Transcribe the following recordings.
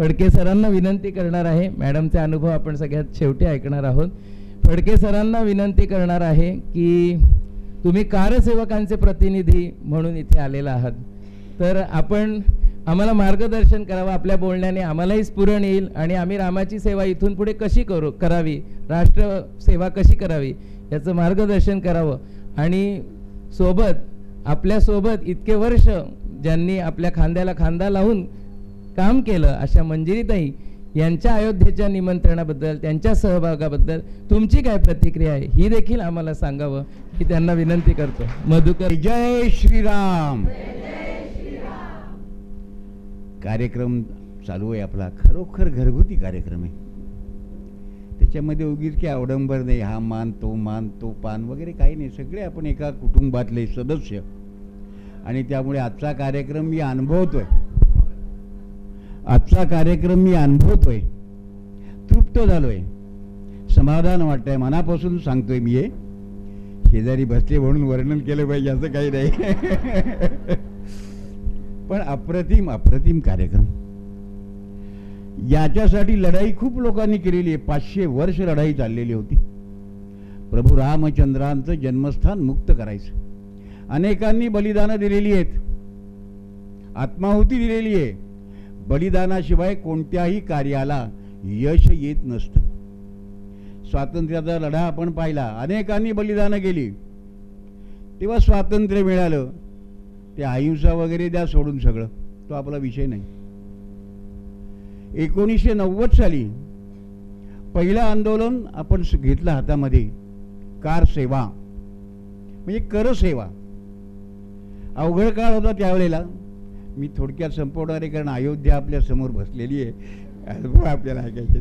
फडके सरांना विनंती करणार आहे. मॅडमचे अनुभव आपण सगळ्यात शेवटी ऐकणार आहोत. फडके सरांना विनंती करणार आहे की तुम्ही कारसेवकांचे प्रतिनिधी म्हणून इथे आलेला आहात. तर आपण आम्हाला मार्गदर्शन करावं आपल्या बोलण्याने आम्हालाही स्फुरण येईल आणि आम्ही रामाची सेवा इथून पुढे कशी करू करावी राष्ट्र सेवा कशी करावी याचं मार्गदर्शन करावं. आणि सोबत आपल्यासोबत इतके वर्ष ज्यांनी आपल्या खांद्याला खांदा लावून काम केलं अशा मंजिरीताई यांच्या अयोध्येच्या निमंत्रणाबद्दल त्यांच्या सहभागाबद्दल तुमची काय प्रतिक्रिया आहे ही देखील आम्हाला सांगावं की त्यांना विनंती करतो. मधुकर जय श्रीराम. कार्यक्रम चालू आहे आपला. खरोखर घरगुती कार्यक्रम आहे. त्याच्यामध्ये उगीच की अवडंबर नाही. हा मान तो मान तो पान वगैरे काही नाही. सगळे आपण एका कुटुंबातले सदस्य. आणि त्यामुळे आजचा कार्यक्रम मी अनुभवतोय. आजचा कार्यक्रम मी अनुभवतोय. तृप्त झालोय. समाधान वाटतंय. मनापासून सांगतोय मी हे. शेजारी बसले म्हणून वर्णन केलं पाहिजे असं काही नाही. पण अप्रतिम अप्रतिम कार्यक्रम. याच्यासाठी लढाई खूप लोकांनी केलेली आहे. पाचशे वर्ष लढाई चाललेली होती. प्रभू रामचंद्रांचं जन्मस्थान मुक्त करायचं. अनेकांनी बलिदानं दिलेली आहेत. आत्माहुती दिलेली आहे. बलिदानाशिवाय कोणत्याही कार्याला यश येत नसतं. स्वातंत्र्याचा लढा आपण पाहिला. अनेकांनी बलिदानं केली तेव्हा स्वातंत्र्य मिळालं. ते अहिंसा वगैरे द्या सोडून सगळं. तो आपला विषय नाही. एकोणीसशे नव्वद साली पहिलं आंदोलन आपण घेतलं हातामध्ये. कार सेवा. म्हणजे कर सेवा. अवघड काळ होता त्यावेळेला. मी थोडक्यात संपवणार आहे कारण अयोध्या आपल्यासमोर बसलेली आहे. आपल्याला ऐकायचे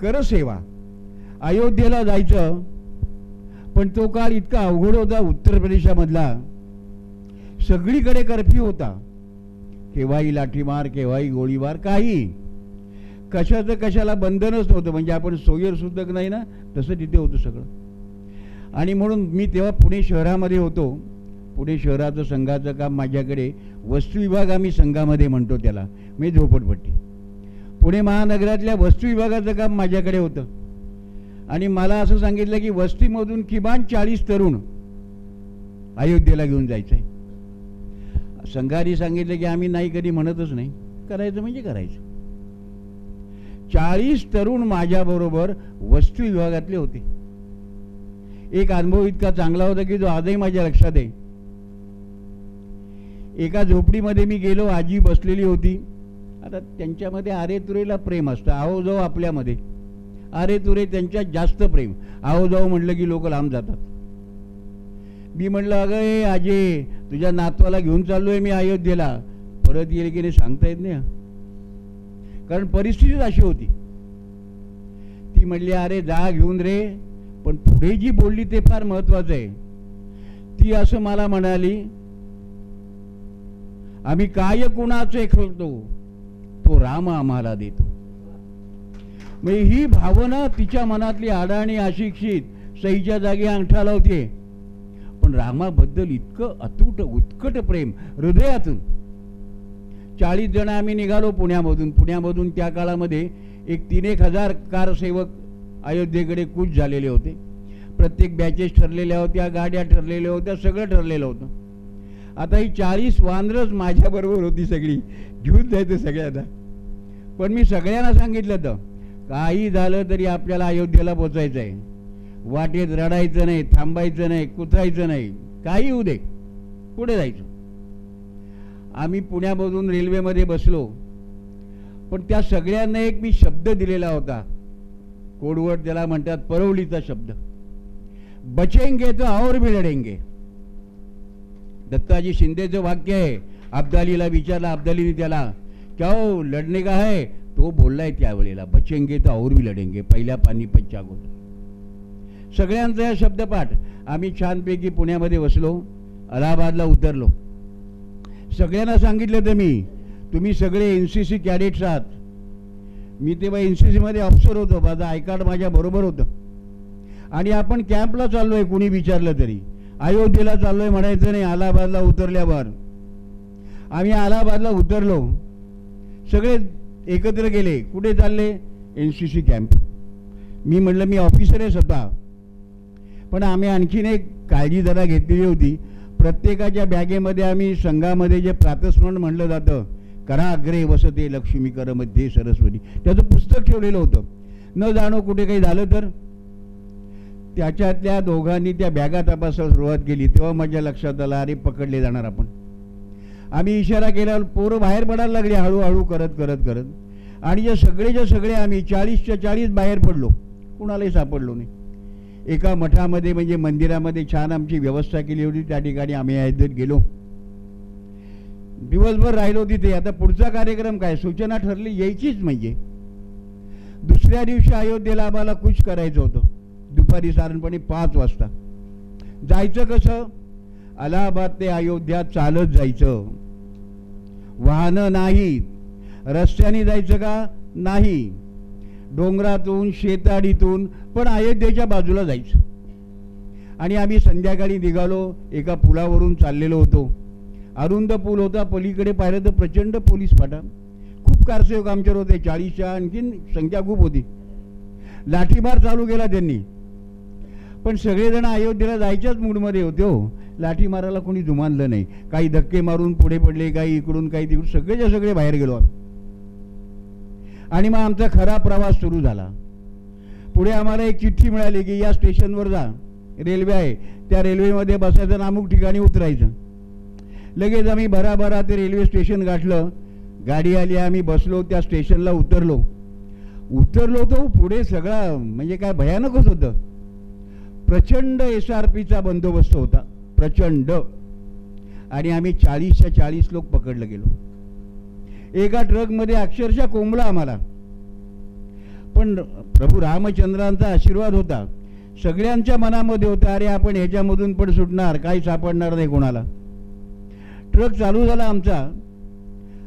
कर सेवा अयोध्येला जायचं पण तो काळ इतका अवघड होता उत्तर प्रदेशामधला. सगळीकडे कर्फ्यू होता. केव्हाही लाठीमार केव्हाही गोळीबार काही. कशाचं कशाला बंधनच नव्हतं. म्हणजे आपण सोयर सुद्धा नाही ना तसं तिथे होतं सगळं. आणि म्हणून मी तेव्हा पुणे शहरामध्ये होतो. पुणे शहराचं संघाचं काम माझ्याकडे वस्तू विभाग आम्ही संघामध्ये म्हणतो त्याला. मी झोपडपट्टी. पुणे महानगरातल्या वस्तू विभागाचं काम माझ्याकडे होतं. आणि मला असं सांगितलं की वस्तीमधून किमान चाळीस तरुण अयोध्येला घेऊन जायचं आहे संघाने सांगितलं की आम्ही नाही कधी म्हणतच नाही. करायचं म्हणजे करायचं. चाळीस तरुण माझ्याबरोबर वस्तू विभागातले होते. एक अनुभव इतका चांगला होता की जो आजही माझ्या लक्षात आहे. एका झोपडीमध्ये मी गेलो आजी बसलेली होती. आता त्यांच्यामध्ये आरे तुरेला प्रेम असतं आहो जाऊ आपल्यामध्ये. आरे तुरे त्यांच्यात जास्त प्रेम. आहो जाऊ म्हटलं की लोक लांब जातात. मी म्हटलं अगं ए आजे तुझ्या नातवाला घेऊन चाललोय मी अयोध्येला. परत येईल की नाही सांगता येत नाही. कारण परिस्थितीच अशी होती. ती म्हणली अरे जा घेऊन रे पण पुढे जी बोलली ते फार महत्वाचं आहे. ती असं मला म्हणाली आम्ही काय कुणाचे खेळतो? तो राम आम्हाला देतो. म्हणजे ही भावना तिच्या मनातली आडाणी अशिक्षित सईच्या जागी अंगठा लावते. पण रामाबद्दल इतकं अतूट उत्कट प्रेम हृदयातून. चाळीस जण आम्ही निघालो पुण्यामधून. पुण्यामधून त्या काळामध्ये एक तीन एक हजार कारसेवक अयोध्येकडे कूच झालेले होते. प्रत्येक बॅचेस ठरलेल्या होत्या गाड्या ठरलेल्या होत्या सगळं ठरलेलं होतं. आता ही चाळीस वानरच माझ्याबरोबर होती सगळी. घेऊन जायचं सगळ्यांना. पण मी सगळ्यांना सांगितलं तर काही झालं तरी आपल्याला अयोध्येला पोचायचं आहे वाटेत रडायचं नाही थांबायचं नाही कुथायचं नाही. काही होऊ दे. पुढे जायचं. आम्ही पुण्यामधून रेल्वेमध्ये बसलो. पण त्या सगळ्यांना एक मी शब्द दिलेला होता. कोडवट त्याला म्हणतात परवलीचा शब्द. बचेंगे तर और भी लढेंगे दत्ताजी शिंदेचं वाक्य आहे. अब्दालीला विचारला अब्दालीने त्याला क्या हो लढणे का आहे तो बोललाय त्यावेळेला बचेंगे तर और भी लढेंगे पहिल्या पानिपतच्या अगोदर सगळ्यांचा हा शब्दपाठ आम्ही छानपैकी पुण्यामध्ये बसलो अलाहाबादला उतरलो. सगळ्यांना सांगितलं तर मी तुम्ही सगळे एन सी सी कॅडेट्स आहात. मी तेव्हा एन सी सीमध्ये ऑफिसर होतो माझं आय कार्ड माझ्या बरोबर होतं. आणि आपण कॅम्पला चाललो आहे कुणी विचारलं तरी. अयोध्येला चाललोय म्हणायचं नाही अलाहाबादला उतरल्यावर. आम्ही अलाहाबादला उतरलो. सगळे एकत्र गेले. कुठे चालले? एन सी सी कॅम्प मी म्हटलं मी ऑफिसर आहे स्वतः. पण आम्ही आणखीन एक काळजी जरा घेतलेली होती. प्रत्येकाच्या बॅगेमध्ये आम्ही संघामध्ये जे प्रातस्मरण म्हणलं जातं करा अग्रे वसते लक्ष्मी कर मध्ये सरस्वती. त्याचं पुस्तक ठेवलेलं होतं. न जाणो कुठे काही झालं तर त्याच्यातल्या दोघांनी त्या बॅगा तपासायला सुरुवात केली. तेव्हा माझ्या लक्षात आलं अरे पकडले जाणार आपण. आम्ही इशारा केल्यावर पोरं बाहेर पडायला लागली हळूहळू करत करत करत. आणि जे सगळेच्या सगळे आम्ही चाळीसच्या चाळीस बाहेर पडलो. कुणालाही सापडलो नाही. एका मठामध्ये म्हणजे मंदिरामध्ये छान आमची व्यवस्था केली होती. त्या ठिकाणी आम्ही अयोध्येत गेलो. दिवसभर राहिलो तिथे. आता पुढचा कार्यक्रम काय? सूचना ठरली यायचीच म्हणजे. दुसऱ्या दिवशी अयोध्येला आम्हाला कुछ करायचं होतं. दुपारी साधारणपणे पाच वाजता. जायचं कसं? अलाहाबाद ते अयोध्या चालत जायचं. वाहनं नाहीत रस्त्याने जायचं का? नाही. डोंगरातून शेताडीतून पण अयोध्येच्या बाजूला जायचं. आणि आम्ही संध्याकाळी निघालो एका पुलावरून चाललेलो होतो. अरुंद पूल होता पलीकडे पाहिलं तर प्रचंड पोलीस फाटा. खूप कारसेवक आमच्यावर होते चाळीसच्या आणखीन संख्या खूप होती. लाठीमार चालू केला त्यांनी. पण सगळेजण अयोध्येला जायच्याच मूडमध्ये होते हो. लाठी मारायला कोणी जुमानलं नाही. काही धक्के मारून पुढे पडले काही इकडून काही तिकडून सगळेच्या सगळे बाहेर गेलो आणि मग आमचा खरा प्रवास सुरू झाला. पुढे आम्हाला एक चिठ्ठी मिळाली की या स्टेशनवर जा. रेल्वे आहे. त्या रेल्वेमध्ये बसायचं अमुक ठिकाणी उतरायचं. लगेच आम्ही भराभरा ते रेल्वे स्टेशन गाठलं. गाडी आली आम्ही बसलो त्या स्टेशनला उतरलो. उतरलो तो पुढे सगळा म्हणजे काय भयानकच होतं. प्रचंड एस आर पीचा बंदोबस्त होता. प्रचंड. आणि आम्ही चाळीसच्या चाळीस लोक पकडलं गेलो. एका ट्रकमध्ये अक्षरशः कोंबला आम्हाला. पण प्रभू रामचंद्रांचा आशीर्वाद होता. सगळ्यांच्या मनामध्ये होता अरे आपण ह्याच्यामधून पण सुटणार. काही सापडणार नाही कोणाला. ट्रक चालू झाला आमचा.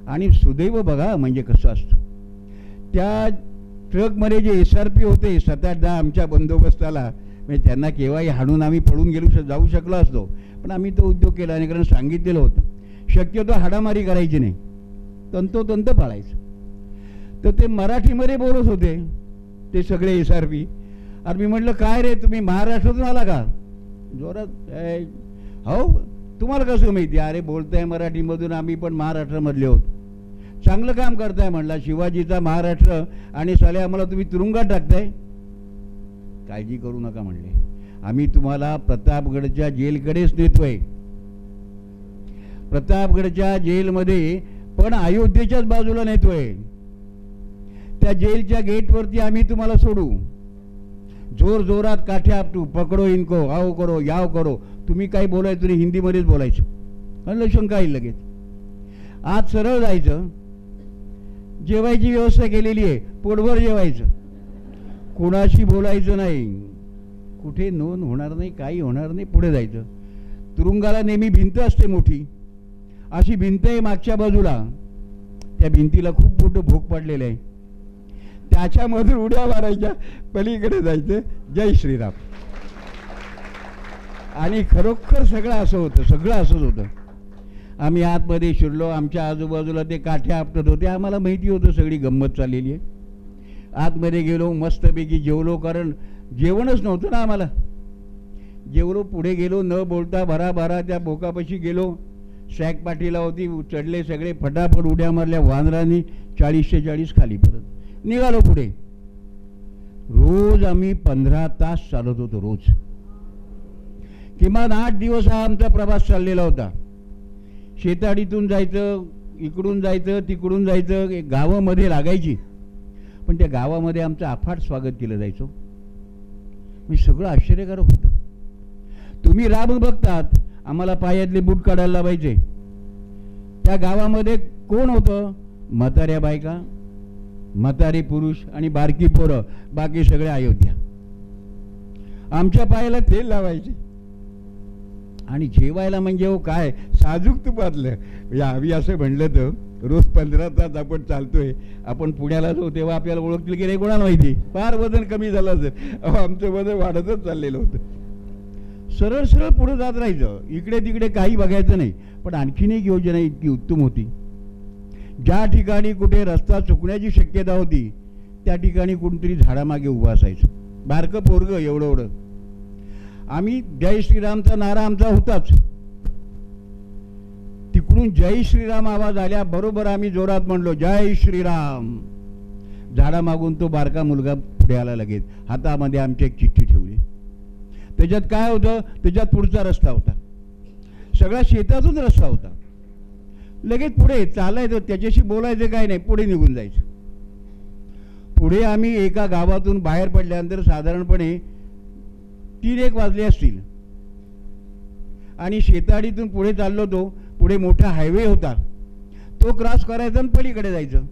आणि सुदैव बघा म्हणजे कसं असतं. त्या ट्रकमध्ये जे एस आर पी होते सात आठ दहा आमच्या बंदोबस्ताला म्हणजे त्यांना केव्हाही हाणून आम्ही पळून गेलो श- जाऊ शकलो असतो. पण आम्ही तो उद्योग केला नाही कारण सांगितलेलं होतं. शक्यतो हाडामारी करायची नाही. तंतोतंत पाळायचं. तर ते मराठीमध्ये बोलत होते ते सगळे एस आर पी अरे मी म्हटलं काय रे तुम्ही महाराष्ट्रातून आला का? जोरात हो तुम्हाला कसं माहिती? अरे बोलताय मराठीमधून आम्ही पण महाराष्ट्रामधले आहोत. चांगलं काम करताय म्हटलं शिवाजीचा महाराष्ट्र आणि सल्या आम्हाला तुम्ही तुरुंगात टाकताय. काळजी करू नका म्हणले. आम्ही तुम्हाला प्रतापगडच्या जेलकडेच नेतोय. प्रतापगडच्या जेलमध्ये पण अयोध्येच्याच बाजूला नेतोय. त्या जेलच्या गेटवरती आम्ही तुम्हाला सोडू. जोर जोरात काठे आपटू पकडो इनको आओ करो याव करो. तुम्ही काही बोलायचं नाही हिंदीमध्येच बोलायचं. म्हणलं शंका येईल लगेच. आज सरळ जायचं. जेवायची व्यवस्था केलेली आहे पोटभर जेवायचं. कोणाशी बोलायचं नाही. कुठे नोंद होणार नाही काही होणार नाही पुढे जायचं. तुरुंगाला नेहमी भिंत असते मोठी. अशी भिंत आहे मागच्या बाजूला. त्या भिंतीला खूप मोठं भोग पडलेलं आहे. त्याच्यामधून उड्या मारायच्या पलीकडे जायचं. जय श्रीराम. आणि खरोखर सगळं असं होतं सगळं असंच होतं. आम्ही आतमध्ये शिरलो आमच्या आजूबाजूला ते काठे आपटत होते. आम्हाला माहिती होतं सगळी गंमत चाललेली आहे. आतमध्ये गेलो मस्तपैकी जेवलो कारण जेवणच नव्हतं ना आम्हाला. जेवलो पुढे गेलो न बोलता भराभरा त्या भोकापाशी गेलो. सॅक पाठीला होती चढले सगळे फटाफट उड्या मारल्या वानरांनी चाळीसशे चाळीस खाली परत. निघालो पुढे. रोज आम्ही पंधरा तास चालत होतो रोज. किमान आठ दिवस हा आमचा प्रवास चाललेला होता. शेताडीतून जायचं इकडून जायचं तिकडून जायचं एक गावामध्ये लागायची. पण त्या गावामध्ये आमचं अफाट स्वागत केलं जायचं. मी सगळं आश्चर्यकारक होतं. तुम्ही राब बघतात आम्हाला पायातले बूट काढायला लावायचे. त्या गावामध्ये कोण होतं? म्हाताऱ्या बायका म्हातारे पुरुष आणि बारकी पोरं बाकी सगळे अयोध्या. आमच्या पायाला तेल लावायचे. आणि जेवायला म्हणजे हो काय? साजूक तुपातलं. म्हणजे आम्ही असं म्हणलं तर रोज पंधरा तास आपण चालतोय. आपण पुण्याला जाऊ तेव्हा आपल्याला ओळखतील की नाही कोणाला माहिती? फार वजन कमी झालं असेल. अहो आमचं वजन वाढतच चाललेलं होतं. सरळ सरळ पुढे जात राहायचं. इकडे तिकडे काही बघायचं नाही. पण आणखीन एक योजना इतकी उत्तम होती. ज्या ठिकाणी कुठे रस्ता चुकण्याची शक्यता होती त्या ठिकाणी कोणतरी झाडामागे उभं असायचं. बारकं पोरगं एवढं एवढं आम्ही जय श्रीरामचा नारा आमचा होताच. तिकडून जय श्रीराम आवाज आल्याबरोबर आम्ही जोरात म्हणलो जय श्रीराम. झाडा मागून तो बारका मुलगा पुढे आला लगेच. हातामध्ये आमची एक चिठ्ठी ठेवली. त्याच्यात काय होतं? त्याच्यात पुढचा रस्ता होता. सगळा शेतातून रस्ता होता. लगेच पुढे चालायचं त्याच्याशी बोलायचं काय नाही पुढे निघून जायचं. पुढे आम्ही एका गावातून बाहेर पडल्यानंतर साधारणपणे तीन एक वाजले असतील. आणि शेताडीतून पुढे चाललो तो पुढे मोठा हायवे होता तो क्रॉस करायचा आणि पलीकडे जायचं.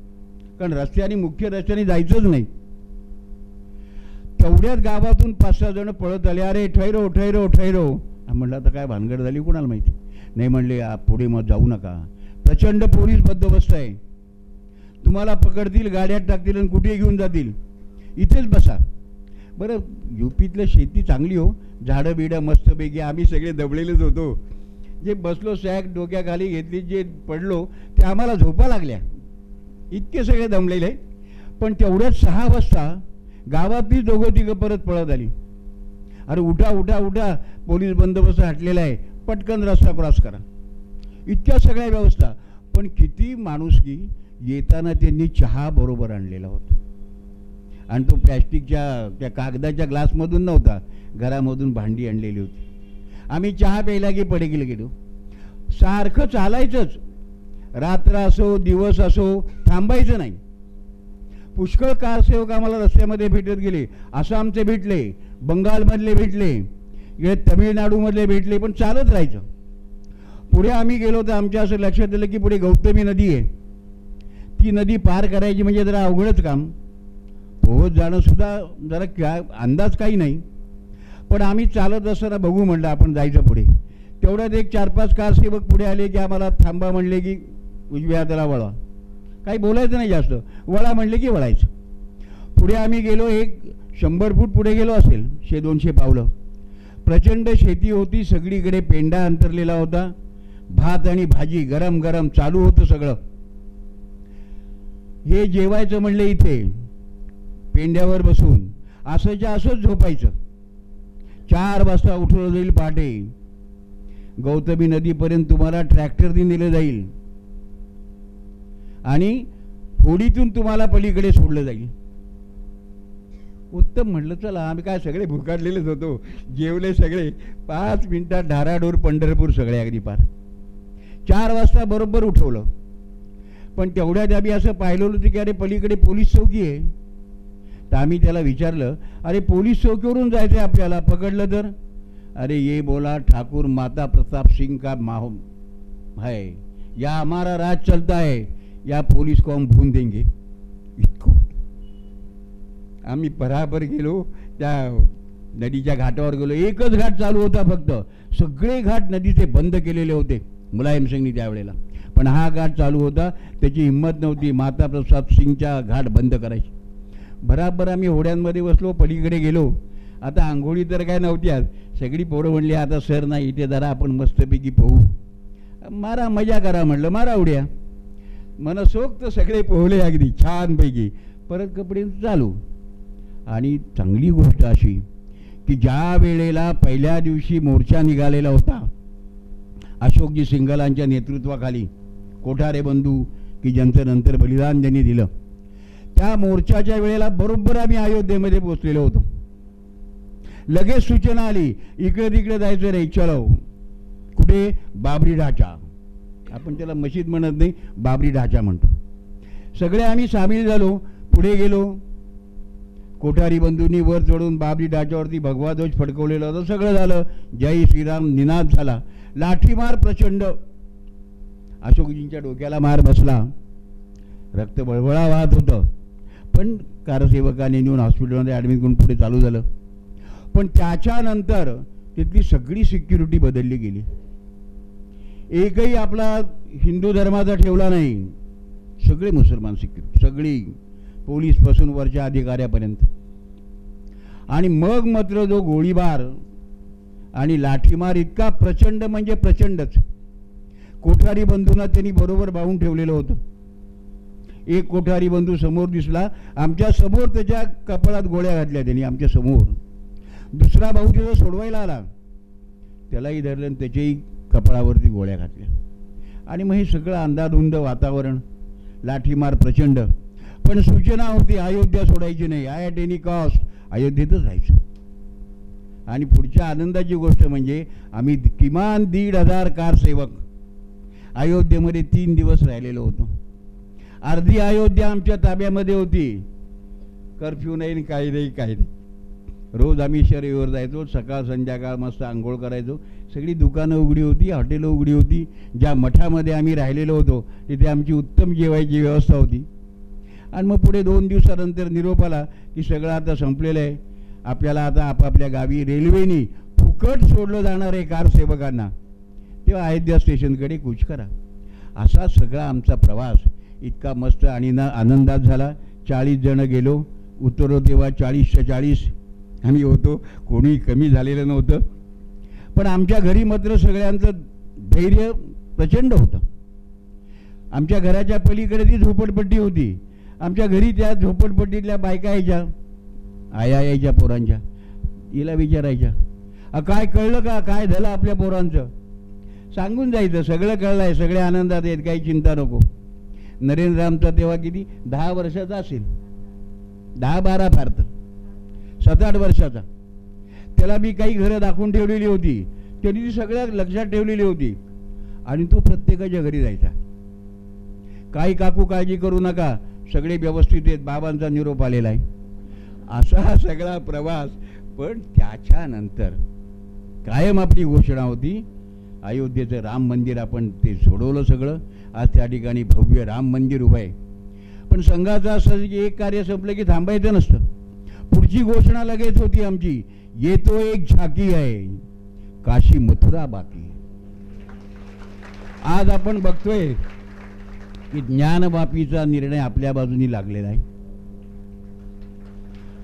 कारण रस्त्याने मुख्य रस्त्याने जायचंच नाही. तेवढ्याच गावातून पाच सहा जण पळत आले अरे ठैरो ठैरो ठैरो. म्हटलं म्हणलं आता काय भानगड झाली कोणाला माहिती? नाही म्हणले पुढे मग जाऊ नका. प्रचंड पोलीस बंदोबस्त आहे. तुम्हाला पकडतील गाड्यात टाकतील आणि कुठे घेऊन जातील? इथेच बसा. बरं युपीतलं शेती चांगली हो. झाडं बिडं मस्तपैकी आम्ही सगळे दबलेलेच होतो. जे बसलो सॅक डोक्याखाली घेतली जे पडलो ते आम्हाला झोपा लागल्या. इतके सगळे दमलेले. पण तेवढ्याच सहा वाजता गावातली दोघं तिघं परत पळत आली. अरे उठा उठा उठा पोलीस बंदोबस्त हटलेला आहे. पटकन रस्ता क्रॉस करा. इतक्या सगळ्या व्यवस्था. पण किती माणुसकी येताना त्यांनी चहा बरोबर आणलेला होता. आणि तो प्लॅस्टिकच्या त्या कागदाच्या ग्लासमधून नव्हता. घरामधून भांडी आणलेली होती. आम्ही चहा प्यायला की पडेकीला गेलो सारखं चालायचंच. रात्र असो दिवस असो थांबायचं नाही. पुष्कळ कारसेवक आम्हाला रस्त्यामध्ये भेटत गेले. आसामचे भेटले. बंगालमधले भेटले. इकडे तमिळनाडूमधले भेटले पण चालत राहायचं. पुढे आम्ही गेलो तर आमच्या असं लक्षात आलं की पुढे गौतमी नदी आहे. ती नदी पार करायची म्हणजे जरा अवघडच काम. पोहत जाणंसुद्धा जरा क्या अंदाज काही नाही. पण आम्ही चालत असताना बघू म्हणलं आपण जायचं पुढे. तेवढ्यात एक चार पाच कारसेवक पुढे आले की आम्हाला थांबा म्हणले की उजव्या हाताला वळा काही बोलायचं नाही जास्त. वळा म्हणले की वळायचं. पुढे आम्ही गेलो एक शंभर फूट पुढे गेलो असेल शे दोनशे पावलं. प्रचंड शेती होती सगळीकडे पेंडा अंतरलेला होता. भात आणि भाजी गरम गरम चालू होतं सगळं. हे जेवायचं म्हणले इथे पेंड्यावर बसून. असंच्या असंच झोपायचं. चार वाजता उठवलं जाईल पहाटे. गौतमी नदीपर्यंत तुम्हाला ट्रॅक्टरने नेलं जाईल. आणि होडीतून तुम्हाला पलीकडे सोडलं जाईल. उत्तम म्हटलं चला आम्ही काय सगळे भुकाडलेलेच होतो. जेवले सगळे. पाच मिनिटात धाराडोर पंढरपूर सगळे अगदी पार. चार वाजता बरोबर उठवलं. पण तेवढ्यात आम्ही असं पाहिलं होतं की अरे पलीकडे पोलीस चौकी आहे. तर आम्ही त्याला विचारलं अरे पोलीस चौकीवरून जायचं आहे आपल्याला पकडलं तर? अरे ये बोला ठाकूर माता प्रताप सिंह का माहो है या हमारा राज चलता है या पोलीस को हम भून देंगे. इतकं आम्ही पराभर गेलो त्या नदीच्या घाटावर गेलो एकच घाट चालू होता फक्त. सगळे घाट नदीचे बंद केलेले होते मुलायम सिंगनी त्यावेळेला. पण हा घाट चालू होता त्याची हिंमत नव्हती माता प्रसाद सिंगच्या घाट बंद करायची. बराबर आम्ही होड्यांमध्ये बसलो पलीकडे गेलो. आता आंघोळी तर काय नव्हती आज सगळी पोरं म्हणली आता सर नाही इथे जरा आपण मस्तपैकी पोहू. मारा मजा करा म्हणलं. मारा उड्या. मनसोक्त सगळे पोहले अगदी छानपैकी. परत कपडे चालू. आणि चांगली गोष्ट अशी की ज्या वेळेला पहिल्या दिवशी मोर्चा निघालेला होता अशोकजी सिंगलांच्या नेतृत्वाखाली कोठारे बंधू की ज्यांचं नंतर बलिदान त्यांनी दिलं. त्या मोर्चाच्या वेळेला बरोबर आम्ही अयोध्येमध्ये पोचलेलो होतो. लगेच सूचना आली इकडे तिकडे जायचं रे चलो. कुठे? बाबरी ढाचा. आपण त्याला मशीद म्हणत नाही बाबरी ढाचा म्हणतो. सगळे आम्ही सामील झालो पुढे गेलो. कोठारी बंधूंनी वर चढून बाबरी ढाच्यावरती भगवा ध्वज फडकवलेला होता. सगळं झालं. जय श्रीराम निनाद झाला. लाठीमार प्रचंड. अशोकजींच्या डोक्याला मार बसला. रक्त बळबळा वाहत होतं. पण कारसेवकाने नेऊन हॉस्पिटलमध्ये ॲडमिट करून पुढे चालू झालं. पण त्याच्यानंतर तिथली सगळी सिक्युरिटी बदलली गेली. एकही आपला हिंदू धर्माचा ठेवला नाही. सगळे मुसलमान सिक्युरिटी सगळी पोलीसपासून वरच्या अधिकाऱ्यापर्यंत. आणि मग मात्र जो गोळीबार आणि लाठीमार इतका प्रचंड म्हणजे प्रचंडच. कोठारी बंधूंना त्यांनी बरोबर बाहून ठेवलेलं होतं. एक कोठारी बंधू समोर दिसला. आमच्यासमोर त्याच्या कपाळात गोळ्या घातल्या त्यांनी आमच्यासमोर. दुसरा भाऊ त्याचा सोडवायला आला. त्यालाही धरलं आणि त्याच्याही कपाळावरती गोळ्या घातल्या. आणि मग हे सगळं अंधाधुंद वातावरण लाठीमार प्रचंड. पण सूचना होती अयोध्या सोडायची नाही. आय ॲट एनी कॉस्ट अयोध्येतच राहायचं. आणि पुढच्या आनंदाची गोष्ट म्हणजे आम्ही किमान दीड हजार कारसेवक अयोध्येमध्ये तीन दिवस राहिलेलो होतो. अर्धी अयोध्या आमच्या ताब्यामध्ये होती. कर्फ्यू नाही आणि काही नाही काही नाही. रोज आम्ही शरीवर जायचो सकाळ संध्याकाळ मस्त आंघोळ करायचो. सगळी दुकानं उघडी होती हॉटेलं उघडी होती. ज्या मठामध्ये आम्ही राहिलेलो होतो तिथे आमची उत्तम जेवायची व्यवस्था होती. आणि मग पुढे दोन दिवसानंतर निरोप आला की सगळं आता संपलेलं आहे. आपल्याला आता आपापल्या गावी रेल्वेनी फुकट सोडलं जाणार आहे कारसेवकांना तेव्हा अयोध्या स्टेशनकडे कूच करा. असा सगळा आमचा प्रवास इतका मस्त आणि ना आनंदात झाला. चाळीस जणं गेलो. उतरलो तेव्हा चाळीसच्या चाळीस आम्ही होतो. कोणी कमी झालेलं नव्हतं. पण आमच्या घरी मात्र सगळ्यांचं धैर्य प्रचंड होतं. आमच्या घराच्या पलीकडे ती झोपडपट्टी होती. आमच्या घरी त्या झोपडपट्टीतल्या बायका यायच्या. आया यायच्या पोरांच्या. हिला विचारायच्या "अ, काय कळलं का? काय झालं आपल्या पोरांचं? सांगून जायचं. सगळं कळलं आहे सगळे आनंदात आहेत. काही चिंता नको. नरेंद्र रामचा तेव्हा किती दहा वर्षाचा असेल. दहा बारा फार तर. सात आठ वर्षाचा. त्याला मी काही घरं दाखवून ठेवलेली होती. त्यांनी ती सगळ्या लक्षात ठेवलेली होती. आणि तो प्रत्येकाच्या घरी जायचा. काही काकू काळजी करू नका. सगळे व्यवस्थित आहेत. बाबांचा निरोप आलेला आहे. असा हा सगळा प्रवास. पण त्याच्यानंतर कायम आपली घोषणा होती अयोध्येचं राम मंदिर आपण ते सोडवलं सगळं. आज त्या ठिकाणी भव्य राम मंदिर उभं आहे. पण संघाचं असं की एक कार्य संपलं की थांबायचं नसतं. पुढची घोषणा लगेच होती आमची येतो एक झाकी आहे. काशी मथुरा बाकी आज आपण बघतोय की ज्ञानबापीचा निर्णय आपल्या बाजूनी लागलेला आहे.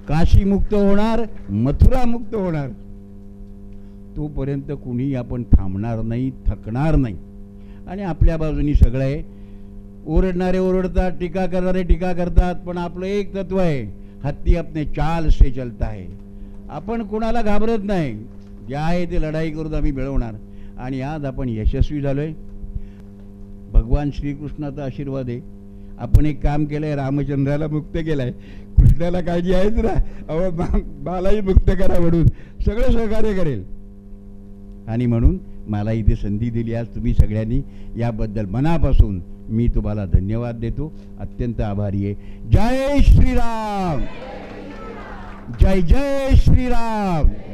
काशी मुक्त होणार मथुरा मुक्त होणार. तोपर्यंत कुणी आपण थांबणार नाही थकणार नाही. आणि आपल्या बाजूनी सगळं आहे ओरडणारे ओरडतात टीका करणारे टीका करतात पण आपलं एक तत्व आहे हत्ती आपले चाल से चलता आहे आपण कुणाला घाबरत नाही. जे आहे ते लढाई करून आम्ही मिळवणार. आणि आज आपण यशस्वी झालोय. भगवान श्रीकृष्णाचा आशीर्वाद आहे. आपण एक काम केलं आहे रामचंद्राला मुक्त केलंय. कृष्णाला काळजी आहेच ना? अहो बालाही मुक्त करा म्हणून. सगळं सहकार्य करेल. आणि म्हणून मला इथे संधी दिली आज तुम्ही सगळ्यांनी. याबद्दल मनापासून मी तुम्हाला धन्यवाद देतो. अत्यंत आभारी आहे. जय श्रीराम! जय जय श्रीराम!